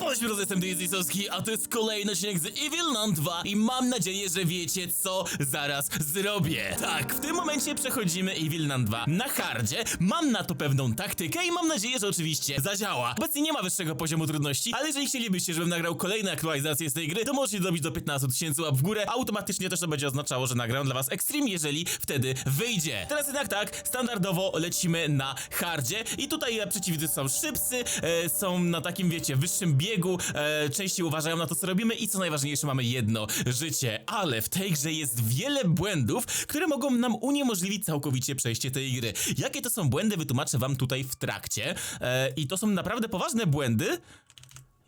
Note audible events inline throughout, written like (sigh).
Cześć, drodzy, jestem Dizzy a to jest kolejny odcinek z Evil Nun 2 i mam nadzieję, że wiecie co zaraz zrobię. Tak, w tym momencie przechodzimy Evil Nun 2 na hardzie, mam na to pewną taktykę i mam nadzieję, że oczywiście zadziała. Obecnie nie ma wyższego poziomu trudności, ale jeżeli chcielibyście, żebym nagrał kolejne aktualizacje z tej gry, to możecie zrobić do 15 tysięcy łap w górę, automatycznie też to będzie oznaczało, że nagram dla was Extreme, jeżeli wtedy wyjdzie. Teraz jednak tak, standardowo lecimy na hardzie i tutaj e, przeciwnicy są szybcy, e, są na takim, wiecie, wyższym biegu, e, częściej uważają na to, co robimy i co najważniejsze, mamy jedno życie, ale w tej grze jest wiele błędów, które mogą nam uniemożliwić całkowicie przejście tej gry. Jakie to są błędy, wytłumaczę wam tutaj w trakcie e, i to są naprawdę poważne błędy,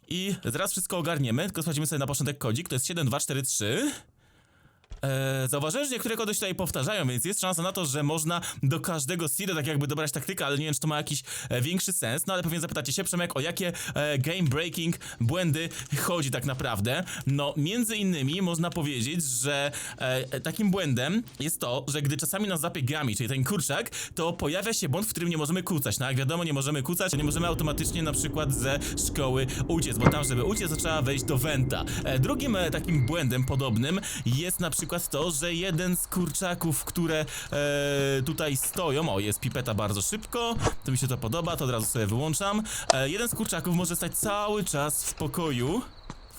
i zaraz wszystko ogarniemy, tylko sprawdzimy sobie na początek kodzik, to jest 7243. Eee, zauważyłem, że niektóre kody się tutaj powtarzają, więc jest szansa na to, że można do każdego seeda tak jakby dobrać taktykę, ale nie wiem, czy to ma jakiś e, większy sens. No ale pewnie zapytacie się, Przemek, o jakie e, game breaking błędy chodzi tak naprawdę. No, między innymi można powiedzieć, że e, takim błędem jest to, że gdy czasami nas zapie czyli ten kurczak, to pojawia się błąd, w którym nie możemy kucać. No jak wiadomo, nie możemy kucać, nie możemy automatycznie na przykład ze szkoły uciec, bo tam, żeby uciec, to trzeba wejść do Venta. E, drugim e, takim błędem podobnym jest na przykład to, że jeden z kurczaków, które e, tutaj stoją, o jest pipeta bardzo szybko, to mi się to podoba, to od razu sobie wyłączam. E, jeden z kurczaków może stać cały czas w pokoju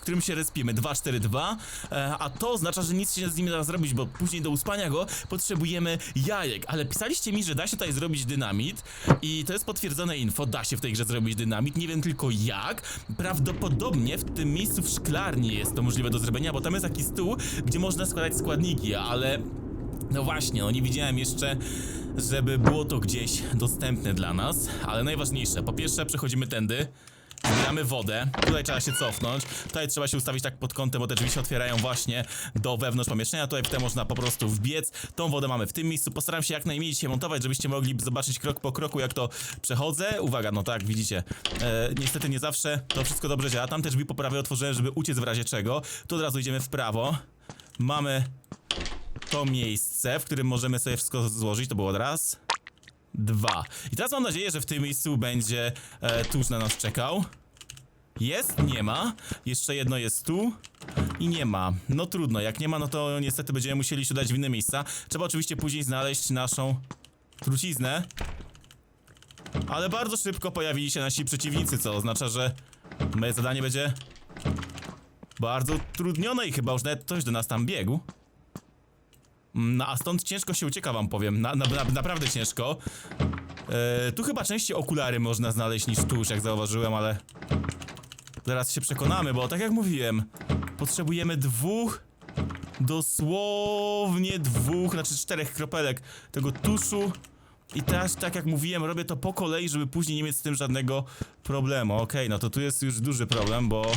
którym się respimy. 242, e, a to oznacza, że nic się z nim nie da zrobić, bo później do uspania go potrzebujemy jajek. Ale pisaliście mi, że da się tutaj zrobić dynamit i to jest potwierdzone info, da się w tej grze zrobić dynamit, nie wiem tylko jak. Prawdopodobnie w tym miejscu w szklarni jest to możliwe do zrobienia, bo tam jest taki stół, gdzie można składać składniki, ale no właśnie, no nie widziałem jeszcze, żeby było to gdzieś dostępne dla nas, ale najważniejsze, po pierwsze przechodzimy tędy, zbieramy wodę, tutaj trzeba się cofnąć, tutaj trzeba się ustawić tak pod kątem, bo te drzwi się otwierają właśnie do wewnątrz pomieszczenia, tutaj w można po prostu wbiec, tą wodę mamy w tym miejscu, postaram się jak najmniej się montować, żebyście mogli zobaczyć krok po kroku jak to przechodzę, uwaga, no tak, widzicie, e, niestety nie zawsze to wszystko dobrze działa, tam te drzwi po prawej otworzyłem, żeby uciec w razie czego, tu od razu idziemy w prawo, mamy to miejsce, w którym możemy sobie wszystko złożyć. To było raz, dwa. I teraz mam nadzieję, że w tym miejscu będzie e, tuż na nas czekał. Jest? Nie ma. Jeszcze jedno jest tu. I nie ma. No trudno, jak nie ma, no to niestety będziemy musieli się udać w inne miejsca. Trzeba oczywiście później znaleźć naszą truciznę. Ale bardzo szybko pojawili się nasi przeciwnicy, co oznacza, że moje zadanie będzie bardzo utrudnione i chyba już nawet ktoś do nas tam biegł. No a stąd ciężko się ucieka wam powiem, na, na, na, naprawdę ciężko. E, tu chyba częściej okulary można znaleźć niż tuż, jak zauważyłem, ale... Zaraz się przekonamy, bo tak jak mówiłem, potrzebujemy dwóch, dosłownie dwóch, znaczy czterech kropelek tego tuszu. I teraz, tak jak mówiłem, robię to po kolei, żeby później nie mieć z tym żadnego problemu. Okej, no to tu jest już duży problem, bo...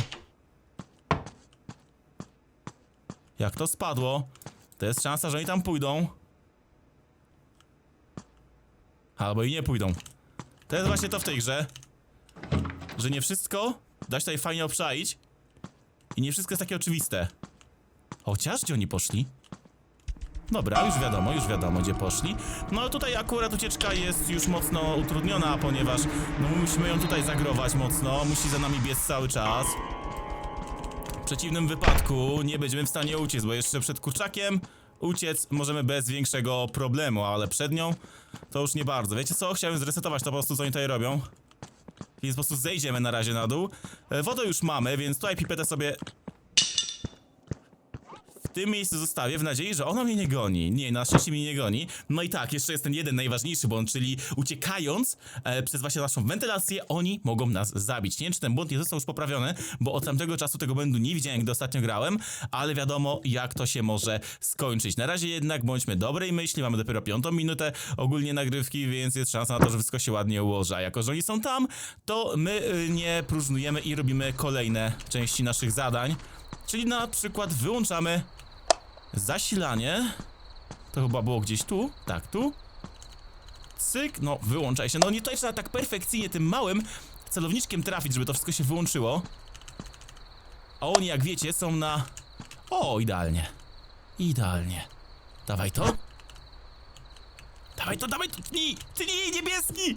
Jak to spadło, to jest szansa, że oni tam pójdą. Albo i nie pójdą. To jest właśnie to w tej grze. Że nie wszystko da się tutaj fajnie obczaić. I nie wszystko jest takie oczywiste. Chociaż gdzie oni poszli? Dobra, już wiadomo, już wiadomo gdzie poszli. No tutaj akurat ucieczka jest już mocno utrudniona, ponieważ no musimy ją tutaj zagrować mocno, musi za nami biec cały czas. Przeciwnym wypadku nie będziemy w stanie uciec, bo jeszcze przed kurczakiem uciec możemy bez większego problemu, ale przed nią to już nie bardzo. Wiecie co? Chciałem zresetować to po prostu, co oni tutaj robią. Więc po prostu zejdziemy na razie na dół. E, Wodę już mamy, więc tutaj pipetę sobie tym miejscu zostawię w nadziei, że ona mnie nie goni. Nie, na szczęście mnie nie goni. No i tak, jeszcze jest ten jeden najważniejszy błąd, czyli uciekając e, przez właśnie naszą wentylację, oni mogą nas zabić. Nie wiem, czy ten błąd nie został już poprawiony, bo od tamtego czasu tego błędu nie widziałem, gdy ostatnio grałem, ale wiadomo, jak to się może skończyć. Na razie jednak bądźmy dobrej myśli, mamy dopiero piątą minutę ogólnie nagrywki, więc jest szansa na to, że wszystko się ładnie ułoży. A jako, że oni są tam, to my y, nie próżnujemy i robimy kolejne części naszych zadań. Czyli na przykład wyłączamy zasilanie. To chyba było gdzieś tu. Tak, tu. Cyk, no wyłączaj się. No nie tutaj trzeba tak perfekcyjnie tym małym celowniczkiem trafić, żeby to wszystko się wyłączyło. A oni, jak wiecie, są na... O, idealnie. Idealnie. Dawaj to. Dawaj to, dawaj to. Tnij, tnij, niebieski.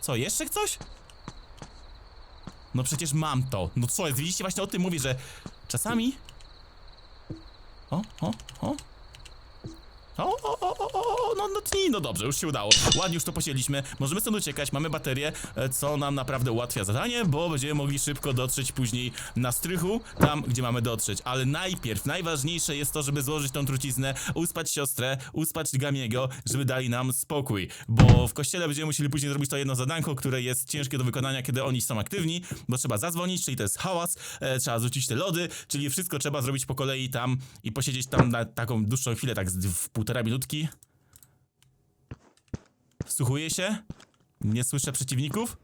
Co, jeszcze coś? No przecież mam to. No co widzicie, właśnie o tym mówię, że czasami... O, o, o. O, o, o, o, o, no, no no dobrze, już się udało. Ładnie już to posiedliśmy. Możemy stąd uciekać, mamy baterię, e, co nam naprawdę ułatwia zadanie, bo będziemy mogli szybko dotrzeć później na strychu, tam gdzie mamy dotrzeć. Ale najpierw, najważniejsze jest to, żeby złożyć tą truciznę, uspać siostrę, uspać Gamiego, żeby dali nam spokój. Bo w kościele będziemy musieli później zrobić to jedno zadanko, które jest ciężkie do wykonania, kiedy oni są aktywni, bo trzeba zadzwonić, czyli to jest hałas, e, trzeba zrzucić te lody, czyli wszystko trzeba zrobić po kolei tam i posiedzieć tam na taką dłuższą chwilę, tak z w półtora minutki. Wsłuchuję się? Nie słyszę przeciwników?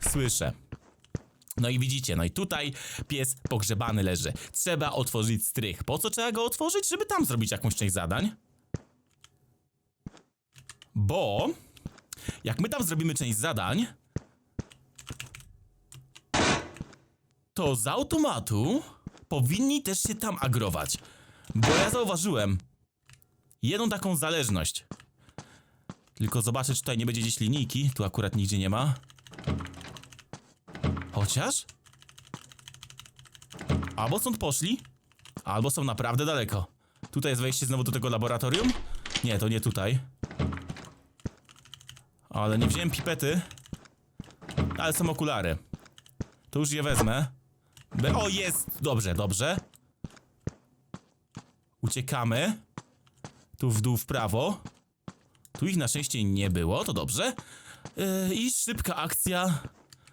Słyszę. No i widzicie, no i tutaj pies pogrzebany leży. Trzeba otworzyć strych. Po co trzeba go otworzyć? Żeby tam zrobić jakąś część zadań. Bo jak my tam zrobimy część zadań, to z automatu powinni też się tam agrować. Bo ja zauważyłem jedną taką zależność. Tylko zobaczę, czy tutaj nie będzie gdzieś linijki. Tu akurat nigdzie nie ma. Chociaż? Albo stąd poszli, albo są naprawdę daleko. Tutaj jest wejście znowu do tego laboratorium? Nie, to nie tutaj. Ale nie wziąłem pipety. Ale są okulary. To już je wezmę. Be o, jest! Dobrze, dobrze. Uciekamy. Tu w dół w prawo. Tu ich na szczęście nie było, to dobrze. Yy, I szybka akcja.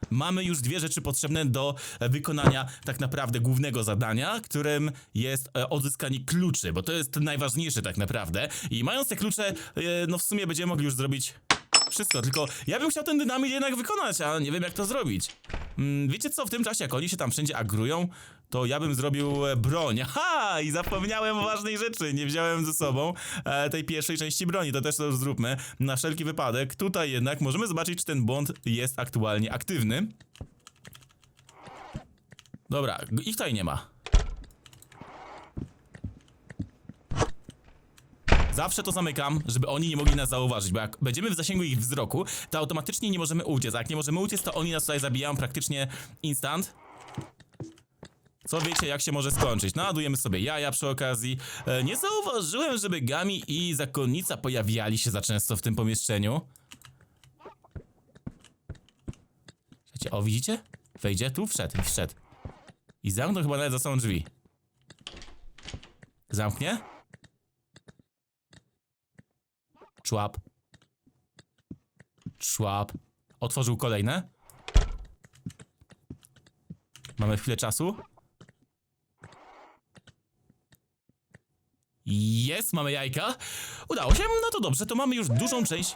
Mamy już dwie rzeczy potrzebne do wykonania tak naprawdę głównego zadania, którym jest e, odzyskanie kluczy, bo to jest najważniejsze tak naprawdę. I mając te klucze, e, no w sumie będziemy mogli już zrobić wszystko, tylko ja bym chciał ten dynamit jednak wykonać, a nie wiem jak to zrobić. Mm, wiecie co, w tym czasie jak oni się tam wszędzie agrują, to ja bym zrobił e, broń. (laughs) Ha! I zapomniałem o ważnej rzeczy, nie wziąłem ze sobą e, tej pierwszej części broni, to też to już zróbmy na wszelki wypadek. Tutaj jednak możemy zobaczyć, czy ten błąd jest aktualnie aktywny. Dobra, ich tutaj nie ma. Zawsze to zamykam, żeby oni nie mogli nas zauważyć, bo jak będziemy w zasięgu ich wzroku, to automatycznie nie możemy uciec. A jak nie możemy uciec, to oni nas tutaj zabijają praktycznie instant. Co wiecie, jak się może skończyć? Naładujemy sobie jaja przy okazji. E, nie zauważyłem, żeby Gami i zakonnica pojawiali się za często w tym pomieszczeniu. Słuchajcie, o widzicie? Wejdzie tu, wszedł wszedł. I zamknął chyba nawet za sobą drzwi. Zamknie? Człap. Człap. Otworzył kolejne. Mamy chwilę czasu. Jest, mamy jajka. Udało się, no to dobrze, to mamy już dużą część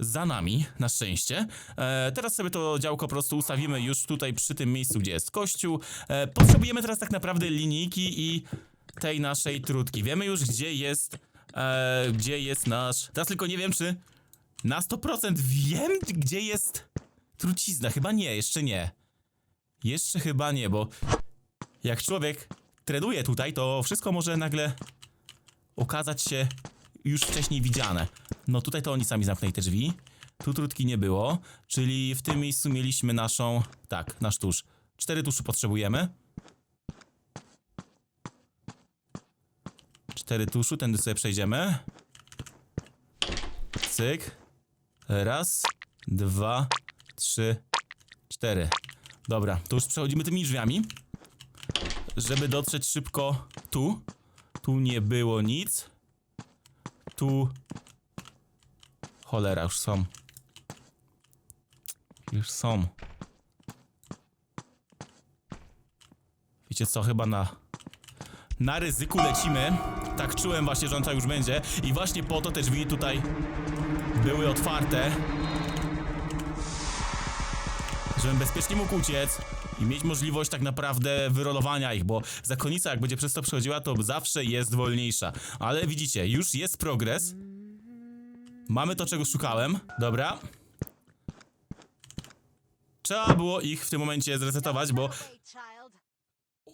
za nami, na szczęście. E, teraz sobie to działko po prostu ustawimy już tutaj przy tym miejscu, gdzie jest kościół. E, potrzebujemy teraz tak naprawdę linijki i tej naszej trutki. Wiemy już, gdzie jest, e, gdzie jest nasz... Teraz tylko nie wiem, czy na 100% wiem, gdzie jest trucizna. Chyba nie, jeszcze nie. Jeszcze chyba nie, bo jak człowiek trenuje tutaj, to wszystko może nagle okazać się już wcześniej widziane. No tutaj to oni sami zamknęli te drzwi. Tu trutki nie było, czyli w tym miejscu mieliśmy naszą... Tak, nasz tusz. Cztery tuszy potrzebujemy. Cztery tuszu, tędy sobie przejdziemy. Cyk. Raz, dwa, trzy, cztery. Dobra, to już przechodzimy tymi drzwiami. Żeby dotrzeć szybko tu. Tu nie było nic. Tu. Cholera, już są. Już są. Wiecie co, chyba na. Na ryzyku lecimy. Tak czułem właśnie, że on tutaj już będzie. I właśnie po to te drzwi tutaj były otwarte. Żebym bezpiecznie mógł uciec i mieć możliwość tak naprawdę wyrolowania ich, bo zakonnica jak będzie przez to przechodziła, to zawsze jest wolniejsza. Ale widzicie, już jest progres. Mamy to, czego szukałem. Dobra. Trzeba było ich w tym momencie zresetować, bo...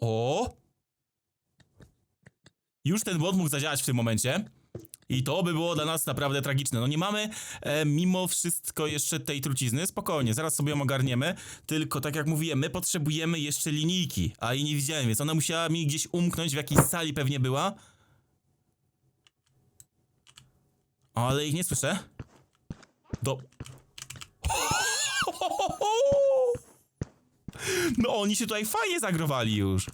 O! Już ten błąd mógł zadziałać w tym momencie. I to by było dla nas naprawdę tragiczne. No nie mamy e, mimo wszystko jeszcze tej trucizny. Spokojnie, zaraz sobie ją ogarniemy. Tylko tak jak mówiłem, my potrzebujemy jeszcze linijki, a jej nie widziałem, więc ona musiała mi gdzieś umknąć, w jakiejś sali pewnie była. Ale ich nie słyszę. Do... (laughs) No oni się tutaj fajnie zagrowali już.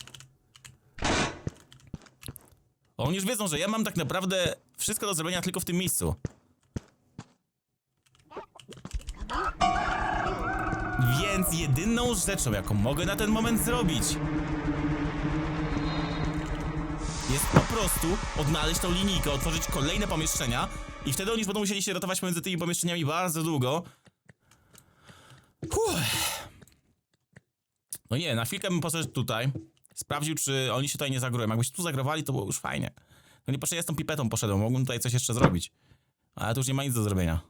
Oni już wiedzą, że ja mam tak naprawdę wszystko do zrobienia tylko w tym miejscu. Więc jedyną rzeczą, jaką mogę na ten moment zrobić, jest po prostu odnaleźć tą linijkę, otworzyć kolejne pomieszczenia i wtedy oni już będą musieli się rotować pomiędzy tymi pomieszczeniami bardzo długo. Uff. No nie, na chwilkę bym poszedł tutaj, sprawdził, czy oni się tutaj nie zagroją. Jakby się tu zagrowali, to było już fajnie. No nie poszedłem z tą pipetą, poszedłem, mogłem tutaj coś jeszcze zrobić. Ale tu już nie ma nic do zrobienia.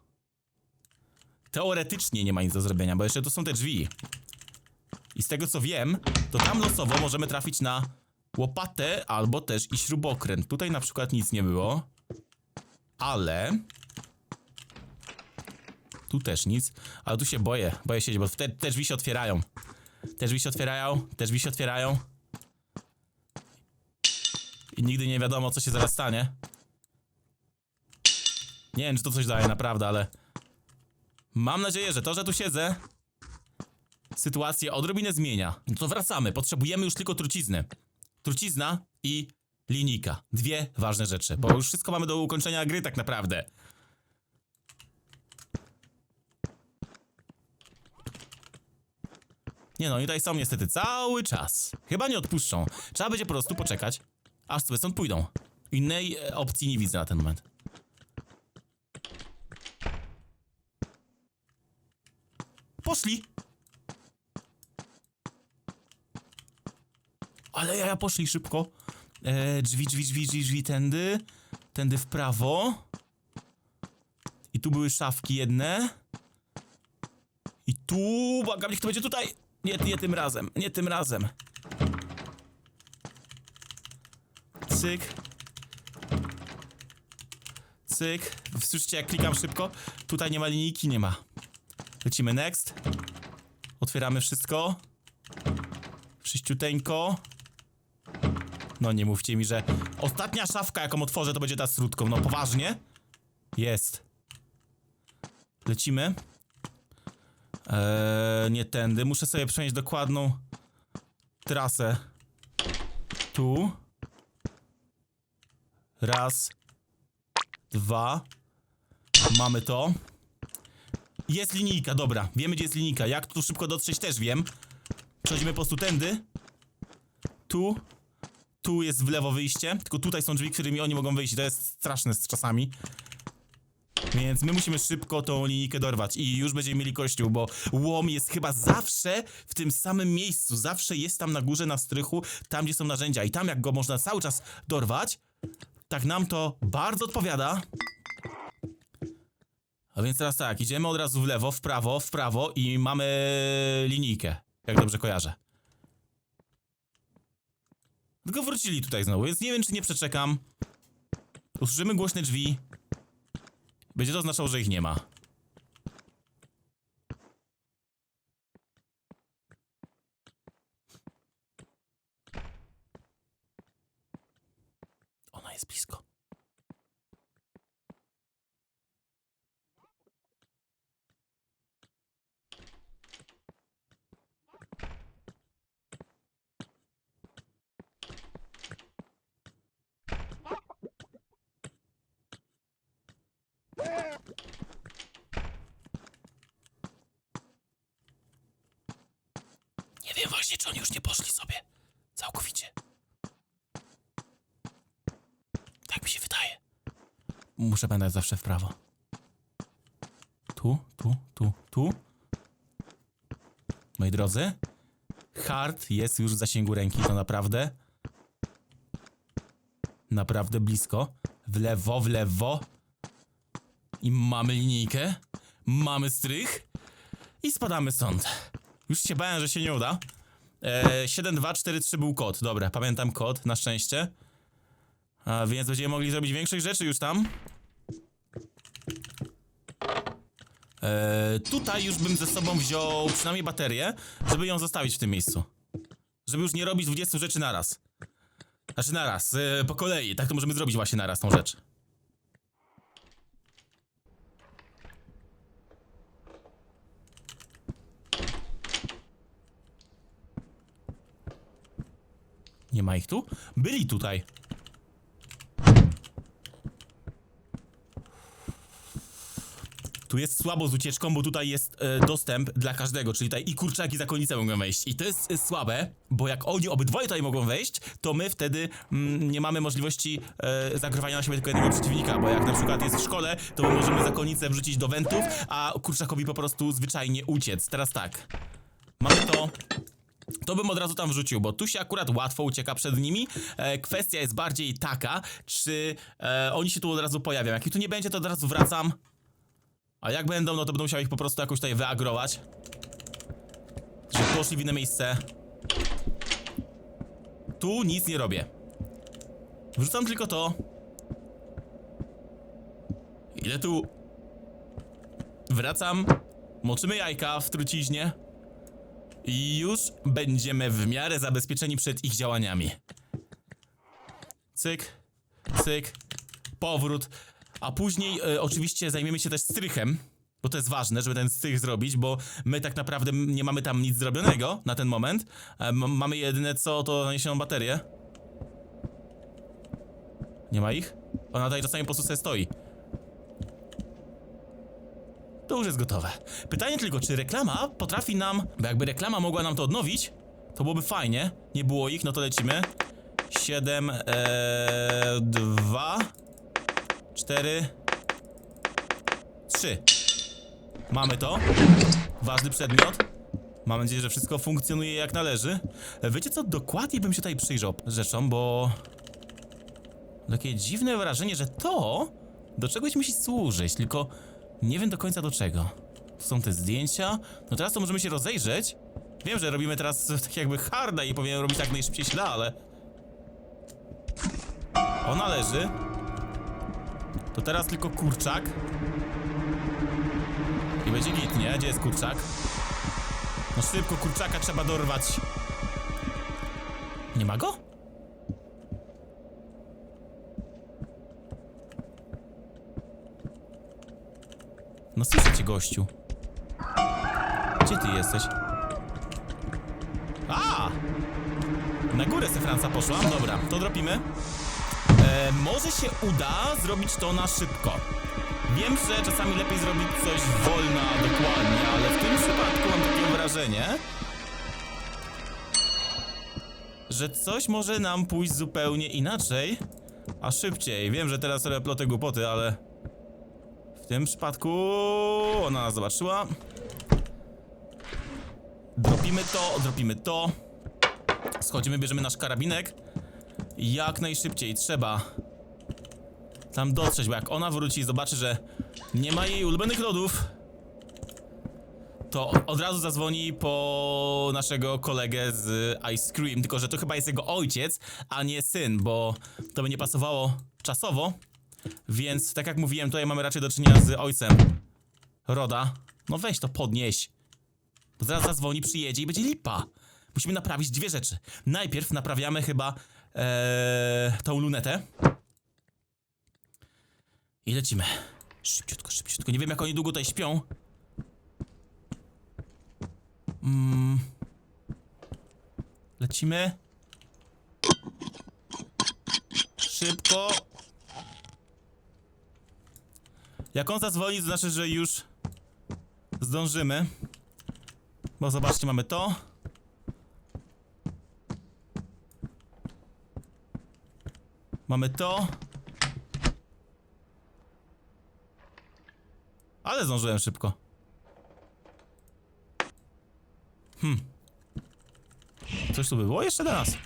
Teoretycznie nie ma nic do zrobienia, bo jeszcze tu są te drzwi. I z tego co wiem, to tam losowo możemy trafić na łopatę albo też i śrubokręt. Tutaj na przykład nic nie było. Ale... Tu też nic. Ale tu się boję. Boję się, bo te, te drzwi się otwierają. Te drzwi się otwierają, te drzwi się otwierają. I nigdy nie wiadomo, co się zaraz stanie. Nie wiem, czy to coś daje, naprawdę, ale... Mam nadzieję, że to, że tu siedzę... Sytuację odrobinę zmienia. No to wracamy. Potrzebujemy już tylko trucizny. Trucizna i linijka. Dwie ważne rzeczy, bo już wszystko mamy do ukończenia gry tak naprawdę. Nie no, i tutaj są niestety cały czas. Chyba nie odpuszczą. Trzeba będzie po prostu poczekać, aż sobie stąd pójdą. Innej e, opcji nie widzę na ten moment. Poszli! Ale ja, ja poszli szybko. E, drzwi, drzwi, drzwi, drzwi, drzwi, tędy. Tędy w prawo. I tu były szafki jedne. I tu, błagam, niech to będzie tutaj. Nie, nie tym razem, nie tym razem. Cyk. Cyk. Słyszycie jak klikam szybko? Tutaj nie ma linijki, nie ma. Lecimy next. Otwieramy wszystko. Wszyściuteńko. No nie mówcie mi, że ostatnia szafka jaką otworzę to będzie ta z. No poważnie? Jest. Lecimy. Eee, nie tędy. Muszę sobie przenieść dokładną trasę. Tu. Raz. Dwa. Mamy to. Jest linijka, dobra. Wiemy, gdzie jest linijka. Jak tu szybko dotrzeć, też wiem. Przechodzimy po prostu tędy. Tu. Tu jest w lewo wyjście. Tylko tutaj są drzwi, którymi oni mogą wyjść. To jest straszne z czasami. Więc my musimy szybko tą linijkę dorwać i już będziemy mieli kościół, bo łom jest chyba zawsze w tym samym miejscu. Zawsze jest tam na górze, na strychu, tam gdzie są narzędzia. I tam jak go można cały czas dorwać, tak nam to bardzo odpowiada. A więc teraz tak, idziemy od razu w lewo, w prawo, w prawo i mamy linijkę, jak dobrze kojarzę. Tylko wrócili tutaj znowu, więc nie wiem, czy nie przeczekam. Usłyszymy głośne drzwi. Będzie to oznaczało, że ich nie ma. Ona jest blisko. Nie wiem właśnie, czy oni już nie poszli sobie. Całkowicie. Tak mi się wydaje. Muszę pamiętać zawsze w prawo. Tu, tu, tu, tu. Moi drodzy, hard jest już w zasięgu ręki, to naprawdę. Naprawdę blisko. W lewo, w lewo. I mamy linijkę. Mamy strych. I spadamy stąd. Już się bałem, że się nie uda. E, 7243 był kod. Dobra, pamiętam kod, na szczęście. A więc będziemy mogli zrobić większych rzeczy już tam. Eee, tutaj już bym ze sobą wziął przynajmniej baterię, żeby ją zostawić w tym miejscu. Żeby już nie robić 20 rzeczy naraz. Znaczy naraz, eee, po kolei. Tak to możemy zrobić właśnie naraz tą rzecz. Nie ma ich tu? Byli tutaj. Tu jest słabo z ucieczką, bo tutaj jest e, dostęp dla każdego, czyli tutaj i kurczaki, i zakonnice mogą wejść. I to jest e, słabe, bo jak oni obydwoje tutaj mogą wejść, to my wtedy mm, nie mamy możliwości e, zagrywania na siebie tylko jednego przeciwnika, bo jak na przykład jest w szkole, to my możemy zakonnicę wrzucić do wentów, a kurczakowi po prostu zwyczajnie uciec. Teraz tak. Mamy to. To bym od razu tam wrzucił, bo tu się akurat łatwo ucieka przed nimi. E, kwestia jest bardziej taka, czy e, oni się tu od razu pojawią. Jak ich tu nie będzie, to od razu wracam. A jak będą, no to będę musiał ich po prostu jakoś tutaj wyagrować. Żeby poszli w inne miejsce. Tu nic nie robię. Wrzucam tylko to. Ile tu? Wracam. Moczymy jajka w truciźnie. I już będziemy w miarę zabezpieczeni przed ich działaniami. Cyk, cyk, powrót. A później e, oczywiście zajmiemy się też strychem, bo to jest ważne, żeby ten strych zrobić, bo my tak naprawdę nie mamy tam nic zrobionego na ten moment. E, m- mamy jedyne co, to naniesioną baterię. Nie ma ich? Ona tutaj czasami po prostu sobie stoi. To już jest gotowe. Pytanie tylko, czy reklama potrafi nam, bo jakby reklama mogła nam to odnowić, to byłoby fajnie. Nie było ich, no to lecimy. 7, ee, 2, 4, 3. Mamy to. Ważny przedmiot. Mam nadzieję, że wszystko funkcjonuje jak należy. Wiecie co, dokładnie bym się tutaj przyjrzał rzeczom, bo... Takie dziwne wrażenie, że to do czegoś musi służyć, tylko nie wiem do końca do czego. Są te zdjęcia. No teraz to możemy się rozejrzeć. Wiem, że robimy teraz tak jakby harda i powinien robić tak najszybciej śla, ale... Ona leży. To teraz tylko kurczak. I będzie git, nie? Gdzie jest kurczak? No szybko, kurczaka trzeba dorwać. Nie ma go? No słyszę cię, gościu. Gdzie ty jesteś? A! Na górę se Franca poszłam, dobra, to dropimy. Może się uda zrobić to na szybko. Wiem, że czasami lepiej zrobić coś wolno, dokładnie, ale w tym przypadku mam takie wrażenie, że coś może nam pójść zupełnie inaczej, a szybciej. Wiem, że teraz robię plotę głupoty, ale w tym przypadku ona nas zobaczyła. Dropimy to, dropimy to. Schodzimy, bierzemy nasz karabinek. Jak najszybciej trzeba tam dotrzeć, bo jak ona wróci i zobaczy, że nie ma jej ulubionych lodów, to od razu zadzwoni po naszego kolegę z Ice Cream, tylko że to chyba jest jego ojciec, a nie syn, bo to by nie pasowało czasowo. Więc tak jak mówiłem, tutaj mamy raczej do czynienia z ojcem Roda. No weź to podnieś. Bo zaraz zadzwoni, przyjedzie i będzie lipa. Musimy naprawić dwie rzeczy. Najpierw naprawiamy chyba ee, tą lunetę. I lecimy. Szybciutko, szybciutko. Nie wiem jak oni długo tutaj śpią. Mm. Lecimy. Szybko. Jak on zadzwoni, to znaczy, że już zdążymy. Bo zobaczcie, mamy to. Mamy to. Ale zdążyłem szybko. Hmm. Coś tu by było jeszcze dla nas.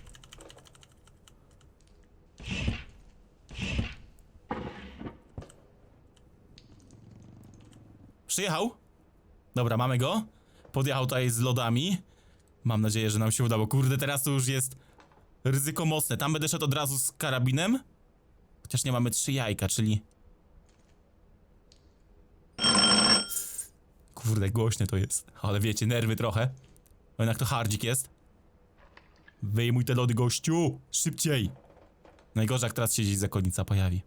Przyjechał. Dobra, mamy go. Podjechał tutaj z lodami. Mam nadzieję, że nam się udało. Kurde, teraz to już jest ryzyko mocne. Tam będę szedł od razu z karabinem. Chociaż nie mamy trzy jajka, czyli... Kurde, głośne to jest. Ale wiecie, nerwy trochę. O, jednak to hardzik jest. Wyjmuj te lody, gościu! Szybciej! Najgorzej, jak teraz się gdzieś zakonnica pojawi.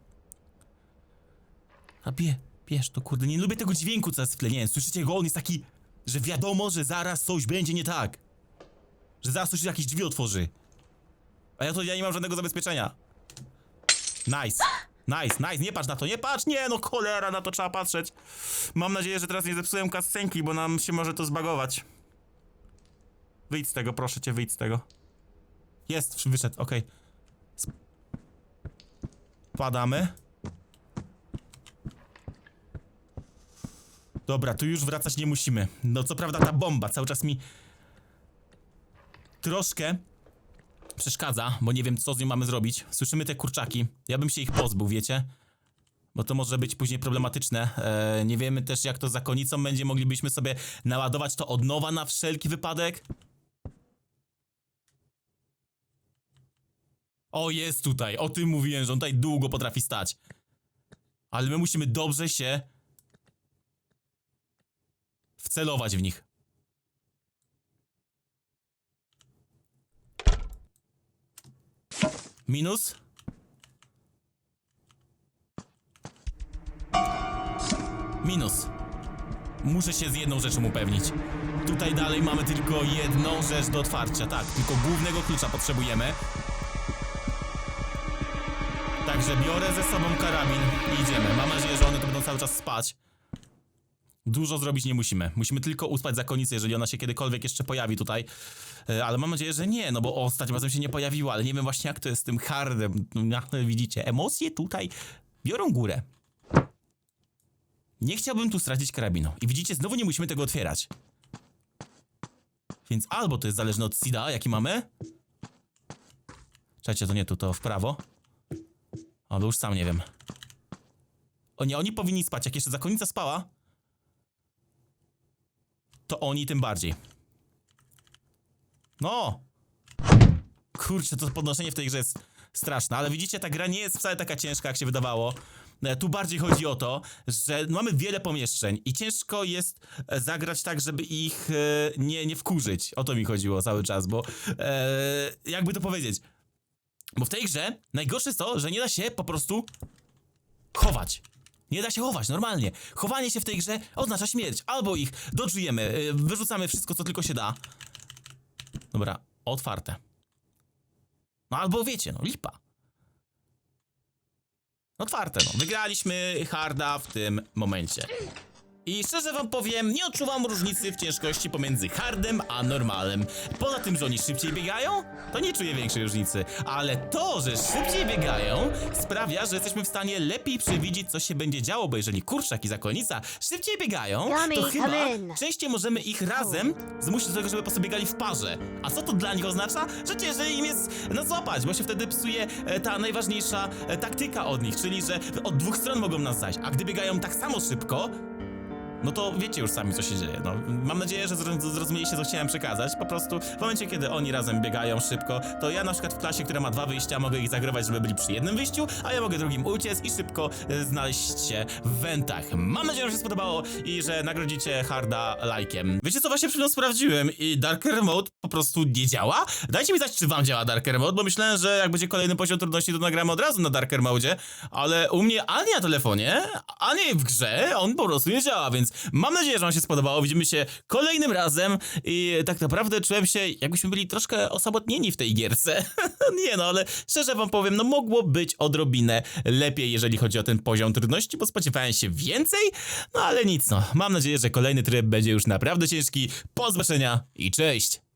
A bie, bierz to, kurde, nie lubię tego dźwięku, co jest w tle. Nie słyszycie go? On jest taki, że wiadomo, że zaraz coś będzie nie tak. Że zaraz coś jakieś drzwi otworzy. A ja to ja nie mam żadnego zabezpieczenia. Nice. Nice, nice, nie patrz na to, nie patrz, nie no cholera, na to trzeba patrzeć. Mam nadzieję, że teraz nie zepsułem kascenki, bo nam się może to zbagować. Wyjdź z tego, proszę cię, wyjdź z tego. Jest, wyszedł, okej. Spadamy. Dobra, tu już wracać nie musimy. No co prawda ta bomba cały czas mi troszkę przeszkadza, bo nie wiem co z nią mamy zrobić. Słyszymy te kurczaki. Ja bym się ich pozbył, wiecie? Bo to może być później problematyczne. Eee, nie wiemy też jak to za konicą będzie. Moglibyśmy sobie naładować to od nowa na wszelki wypadek. O, jest tutaj. O tym mówiłem, że on tutaj długo potrafi stać. Ale my musimy dobrze się wcelować w nich. Minus. Minus. Muszę się z jedną rzeczą upewnić. Tutaj dalej mamy tylko jedną rzecz do otwarcia, tak, tylko głównego klucza potrzebujemy. Także biorę ze sobą karabin i idziemy. Mam nadzieję, że one tu będą cały czas spać. Dużo zrobić nie musimy. Musimy tylko uspać zakonnicę, jeżeli ona się kiedykolwiek jeszcze pojawi tutaj. E, Ale mam nadzieję, że nie, no bo ostatnim razem się nie pojawiła, ale nie wiem właśnie jak to jest z tym hardem. No, jak widzicie, emocje tutaj biorą górę. Nie chciałbym tu stracić karabinu. I widzicie, znowu nie musimy tego otwierać. Więc albo to jest zależne od SIDA, jaki mamy. Czekajcie, to nie tu, to w prawo. Albo już sam nie wiem. O nie, oni powinni spać. Jak jeszcze zakonnica spała, to oni tym bardziej. No! Kurczę, to podnoszenie w tej grze jest straszne, ale widzicie, ta gra nie jest wcale taka ciężka, jak się wydawało. E, Tu bardziej chodzi o to, że mamy wiele pomieszczeń i ciężko jest e, zagrać tak, żeby ich e, nie, nie wkurzyć. O to mi chodziło cały czas, bo jakby to powiedzieć. Bo w tej grze najgorsze jest to, że nie da się po prostu chować. Nie da się chować, normalnie. Chowanie się w tej grze oznacza śmierć. Albo ich dodżujemy, y, wyrzucamy wszystko, co tylko się da. Dobra, otwarte. No albo wiecie, no lipa. Otwarte, no. Wygraliśmy harda w tym momencie. I szczerze wam powiem, nie odczuwam różnicy w ciężkości pomiędzy hardem a normalem. Poza tym, że oni szybciej biegają, to nie czuję większej różnicy. Ale to, że szybciej biegają, sprawia, że jesteśmy w stanie lepiej przewidzieć, co się będzie działo, bo jeżeli kurczak i zakonnica szybciej biegają, to chyba come in. częściej możemy ich razem zmusić do tego, żeby po sobie biegali w parze. A co to dla nich oznacza? Że ciężej im jest nas złapać, bo się wtedy psuje e, ta najważniejsza e, taktyka od nich, czyli że od dwóch stron mogą nas zajść, a gdy biegają tak samo szybko, no to wiecie już sami, co się dzieje. No, mam nadzieję, że zrozum- zrozumieliście, co chciałem przekazać. Po prostu w momencie, kiedy oni razem biegają szybko, to ja na przykład w klasie, która ma dwa wyjścia, mogę ich zagrować, żeby byli przy jednym wyjściu, a ja mogę drugim uciec i szybko e, znaleźć się w wentach. Mam nadzieję, że się spodobało i że nagrodzicie harda lajkiem. Wiecie co, właśnie przed sprawdziłem i Darker Mode po prostu nie działa? Dajcie mi znać, czy wam działa Darker Mode, bo myślałem, że jak będzie kolejny poziom trudności, to nagramy od razu na Darker Mode, ale u mnie ani na telefonie, ani w grze on po prostu nie działa, więc mam nadzieję, że wam się spodobało. Widzimy się kolejnym razem i tak naprawdę czułem się, jakbyśmy byli troszkę osamotnieni w tej gierce. (laughs) nie no, ale szczerze wam powiem, no mogło być odrobinę lepiej, jeżeli chodzi o ten poziom trudności, bo spodziewałem się więcej, no ale nic no. Mam nadzieję, że kolejny tryb będzie już naprawdę ciężki. Po zobaczenia i cześć!